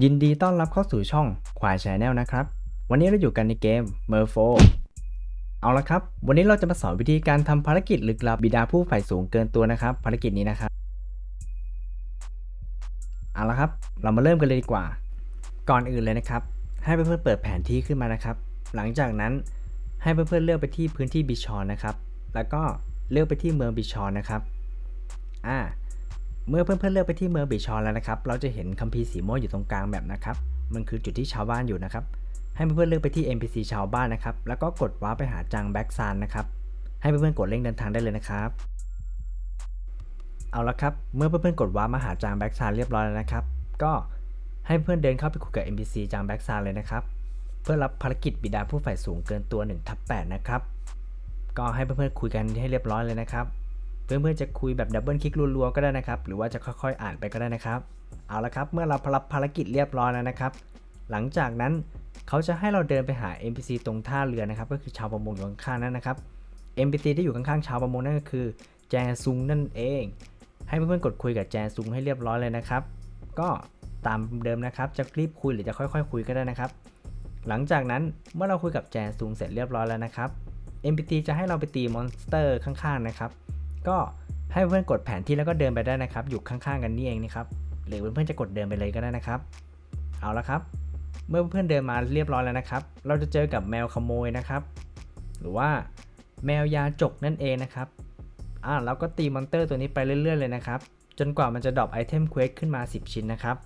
ยินดีต้อนรับเข้าสู่ช่องควายชาแนลนะครับ วันนี้เราอยู่กันในเกม m e r f o เอาละครับ วันนี้เราจะมาสอนวิธีการทำภารกิจลึกลับบิดาผู้ฝ่สูงเกินตัวนะครับ ภารกิจนี้นะครับ เอาละครับ เรามาเริ่มกันเลยดีกว่า ก่อนอื่นเลยนะครับ ให้เพื่อนๆเปิดแผนที่ขึ้นมานะครับ หลังจากนั้นให้เพื่อนๆเลือกไปที่พื้นที่บิชอนนะครับ แล้วก็เลือกไปที่เมืองบิชอนนะครับ อ่า เมื่อเพื่อนๆเลือกไปที่เมืองบิชอนแล้วนะครับ เราจะเห็นคัมภีร์สีม่วงอยู่ตรงกลางแบบนะครับ มันคือจุดที่ชาวบ้านอยู่นะครับ ให้เพื่อนๆเลือกไปที่ NPC ชาวบ้านนะครับ แล้วก็กดว้าร์ไปหาจังแบ็กซานนะครับ ให้เพื่อนๆกดเร่งเดินทางได้เลยนะครับ เอาละครับ เมื่อเพื่อนๆกดว้าร์มาหาจางแบ็กซานเรียบร้อยแล้วนะครับ ก็ให้เพื่อนเดินเข้าไปคุยกับ NPC จางแบ็กซานเลยนะครับ เพื่อรับภารกิจบิดาผู้ฝ่ายสูงเกินตัว1ทับ8นะครับ ก็ให้เพื่อนๆคุยกันให้เรียบร้อยเลยนะครับ เพื่อนๆจะคุยแบบดับเบิลคลิกรัวๆก็ได้นะครับ หรือว่าจะค่อยๆอ่านไปก็ได้นะครับ เอาละครับ เมื่อเรารับภารกิจเรียบร้อยแล้วนะครับ หลังจากนั้นเขาจะให้เราเดินไปหา NPC ตรงท่าเรือนะครับ ก็คือชาวประมงอยู่ข้างๆนั่นนะครับ NPC ที่อยู่ข้างๆชาวประมงนั่นก็คือแจซุงนั่นเอง ให้เพื่อนๆกดคุยกับแจซุงให้เรียบร้อยเลยนะครับ ก็ตามเดิมนะครับ จะรีบคุยหรือจะค่อยๆ คุยก็ได้นะครับ หลังจากนั้นเมื่อเราคุยกับแจซุงเสร็จเรียบร้อยแล้วนะครับ NPC จะให้เราไปตีมอนสเตอร์ข้างๆนะครับ ก็ให้เพื่อนกดแผนที่แล้วก็เดินไปได้นะครับ อยู่ข้างๆกันนี่เองนะครับ หรือเพื่อนๆจะกดเดินไปเลยก็ได้นะครับ เอาละครับ เมื่อเพื่อนเดินมาเรียบร้อยแล้วนะครับ เราจะเจอกับแมวขโมยนะครับ หรือว่าแมวยาจกนั่นเองนะครับ อ่าเราก็ตีมอนเตอร์ตัวนี้ไปเรื่อยๆเลยนะครับ จนกว่ามันจะดรอปไอเทมเควสขึ้นมา 10 ชิ้นนะครับ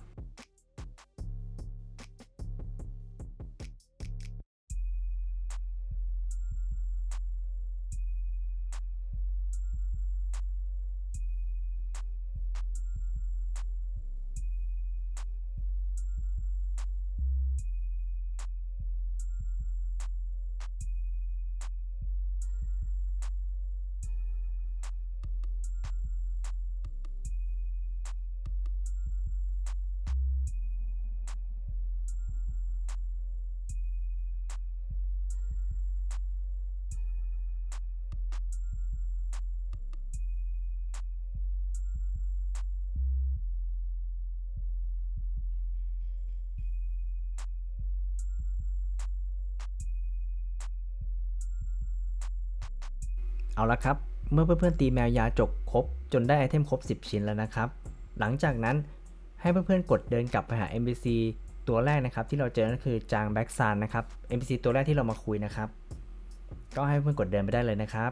เอาละครับ เมื่อเพื่อนๆตีแมวยาจกครบ จนได้ไอเทมครบ 10 ชิ้นแล้วนะครับ หลังจากนั้นให้เพื่อนๆกดเดินกลับไปหา NPC ตัวแรกนะครับที่เราเจอนั่นคือจางแบ็กซานนะครับ NPC ตัวแรกที่เรามาคุยนะครับ ก็ให้เพื่อนกดเดินไปได้เลยนะครับ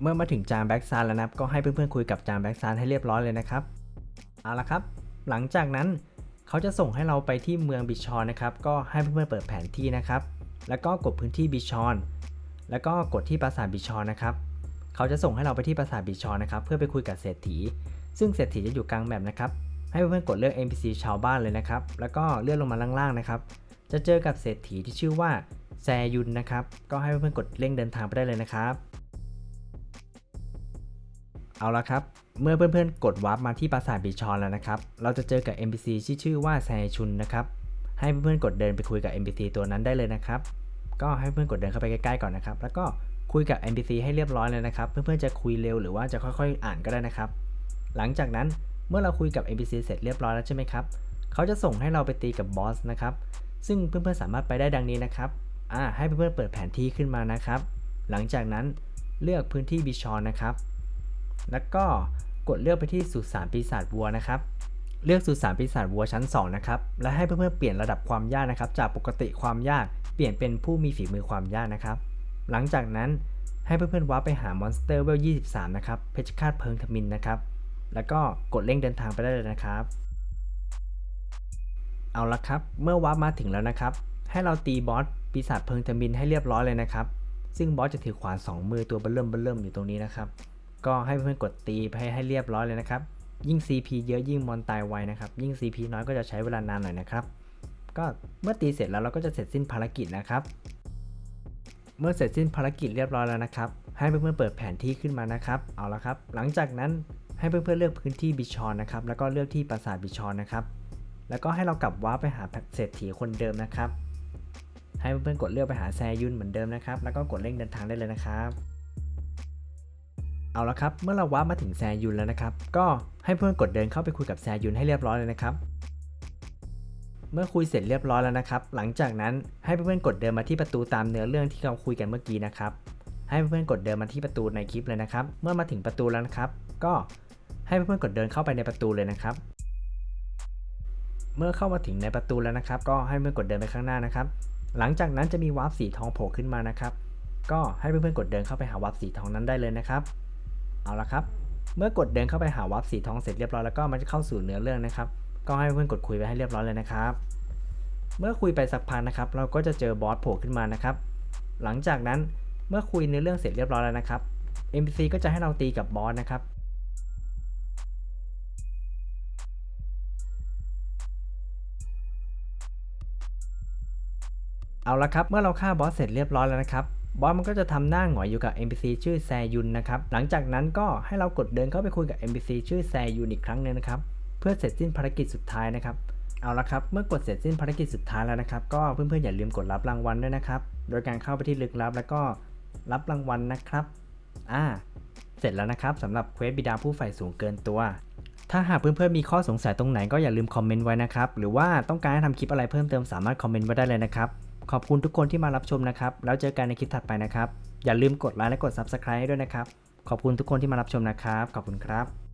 เมื่อมาถึงจางแบ็กซานแล้วนะครับก็ให้เพื่อนๆคุยกับจางแบ็กซานให้เรียบร้อยเลยนะครับเอาละครับ หลังจากนั้นเขาจะส่งให้เราไปที่เมืองบิชอนนะครับ ก็ให้เพื่อนๆเปิดแผนที่นะครับ แล้วก็กดพื้นที่บิชอน แล้วก็กดที่ปราสาทบิชอนนะครับ เขาจะส่งให้เราไปที่ปราสาทบิชอนนะครับ เพื่อไปคุยกับเศรษฐี ซึ่งเศรษฐีจะอยู่กลางแบบนะครับ ให้เพื่อนๆกดเลือก NPC ชาวบ้านเลยนะครับ แล้วก็เลื่อนลงมาล่างๆนะครับ จะเจอกับเศรษฐีที่ชื่อว่าแซยุนนะครับ ก็ให้เพื่อนๆกดเร่งเดินทางไปได้เลยนะครับ เอาละครับ เมื่อเพื่อนๆกดวาร์ปมาที่ปราสาทบิชอนแล้วนะครับ เราจะเจอกับ NPC ที่ชื่อว่าแซชุนนะครับ ให้เพื่อนๆกดเดินไปคุยกับ NPC ตัวนั้นได้เลยนะครับ ก็ให้เพื่อนกดเดินเข้าไปใกล้ๆก่อนนะครับ แล้วก็คุยกับ NPC ให้เรียบร้อยเลยนะครับ เพื่อนๆจะคุยเร็วหรือว่าจะค่อยๆ อ่านก็ได้นะครับ หลังจากนั้นเมื่อเราคุยกับ NPC เสร็จเรียบร้อยแล้วใช่ไหมครับเขาจะส่งให้เราไปตีกับบอสนะครับ ซึ่งเพื่อนๆสามารถไปได้ดังนี้นะครับอ่าให้เพื่อนๆเปิดแผนที่ขึ้นมานะครับ หลังจากนั้นเลือกพื้นที่บิชอนนะครับ แล้วก็กดเลือกไปที่สุสานปีศาจวัวนะครับ เลือกสุสานปีศาจวัวชั้น 2 นะครับ และให้เพื่อนๆเปลี่ยนระดับความยากนะครับ จากปกติความยากเปลี่ยนเป็นผู้มีฝีมือความยากนะครับ หลังจากนั้นให้เพื่อนๆว้าไปหามอนสเตอร์เวล 23 นะครับ เพชรฆาตเพิงทมินนะครับ แล้วก็กดเร่งเดินทางไปได้เลยนะครับ เอาละครับ เมื่อว้ามาถึงแล้วนะครับ ให้เราตีบอสปีศาจเพิงทมินให้เรียบร้อยเลยนะครับ ซึ่งบอสจะถือขวาน 2 มือตัวเบิ่มเบิ่มอยู่ตรงนี้นะครับ ก็ให้เพื่อนๆกดตีไปให้ให้เรียบร้อยเลยนะครับ ยิ่ง CP เยอะยิ่งมอนตายไวนะครับ ยิ่ง CP น้อยก็จะใช้เวลานานหน่อยนะครับ ก็เมื่อตีเสร็จแล้วเราก็จะเสร็จสิ้นภารกิจนะครับ เมื่อเสร็จสิ้นภารกิจเรียบร้อยแล้วนะครับ ให้เพื่อนๆเปิดแผนที่ขึ้นมานะครับ เอาละครับ หลังจากนั้นให้เพื่อนๆเลือกพื้นที่บิชอนนะครับ แล้วก็เลือกที่ปราสาทบิชอนนะครับ แล้วก็ให้เรากลับว้าไปหาเศรษฐีคนเดิมนะครับ ให้เพื่อนๆกดเลือกไปหาแซยุนเหมือนเดิมนะครับ แล้วก็กดเร่งเดินทางได้เลยนะครับ เอาละครับ เมื่อเราว้ามาถึงแซยุนแล้วนะครับ ก็ให้เพื่อนกดเดินเข้าไปคุยกับแซยุนให้เรียบร้อยเลยนะครับ เมื่อคุยเสร็จเรียบร้อยแล้วนะครับ หลังจากนั้นให้เพื่อนกดเดินมาที่ประตูตามเนื้อเรื่องที่เราคุยกันเมื่อกี้นะครับ ให้เพื่อนกดเดินมาที่ประตูในคลิปเลยนะครับ เมื่อมาถึงประตูแล้วนะครับ ก็ให้เพื่อนกดเดินเข้าไปในประตูเลยนะครับ เมื่อเข้ามาถึงในประตูแล้วนะครับ ก็ให้เพื่อนกดเดินไปข้างหน้านะครับ หลังจากนั้นจะมีวาร์ปสีทองโผล่ขึ้นมานะครับ ก็ให้เพื่อนๆกดเดินเข้าไปหาวาร์ปสีทองนั้นได้เลยนะครับ เอาละครับ เมื่อกดเดินเข้าไปหาวาร์ปสีทองเสร็จเรียบร้อยแล้วก็มันจะเข้าสู่เนื้อเรื่องนะครับ ก็ให้เพื่อนกดคุยไปให้เรียบร้อยเลยนะครับ เมื่อคุยไปสักพักนะครับ เราก็จะเจอบอสโผล่ขึ้นมานะครับ หลังจากนั้นเมื่อคุยเนื้อเรื่องเสร็จเรียบร้อยแล้วนะครับ NPC ก็จะให้เราตีกับบอสนะครับเอาละครับ เมื่อเราฆ่าบอสเสร็จเรียบร้อยแล้วนะครับ บอสมันก็จะทำหน้าหงอยอยู่กับ NPC ชื่อแซยุนนะครับ หลังจากนั้นก็ให้เรากดเดินเข้าไปคุยกับ NPC ชื่อแซยุนอีกครั้งหนึงนะครับ เพื่อเสร็จสิ้นภารกิจสุดท้ายนะครับ เอาละครับ เมื่อกดเสร็จสิ้นภารกิจสุดท้ายแล้วนะครับ ก็เพื่อนๆอย่าลืมกดรับรางวัลด้วยนะครับ โดยการเข้าไปที่ลึกลับแล้วก็รับรางวัลนะครับ อ่า เสร็จแล้วนะครับสำหรับเควสบิดาผู้ใฝ่สูงเกินตัว ถ้าหากเพื่อนๆมีข้อสงสัยตรงไหนก็อย่าลืมคอมเมนต์ไว้นะครับ หรือว่าต้องการให้ทำคลิปอะไรเพิ่มเติมสามารถคอมเมนต์ไว้ได้เลยนะครับ ขอบคุณทุกคนที่มารับชมนะครับ แล้วเจอกันในคลิปถัดไปนะครับ อย่าลืมกดไลค์และกด Subscribe ให้ด้วยนะครับ ขอบคุณทุกคนที่มารับชมนะครับ ขอบคุณครับ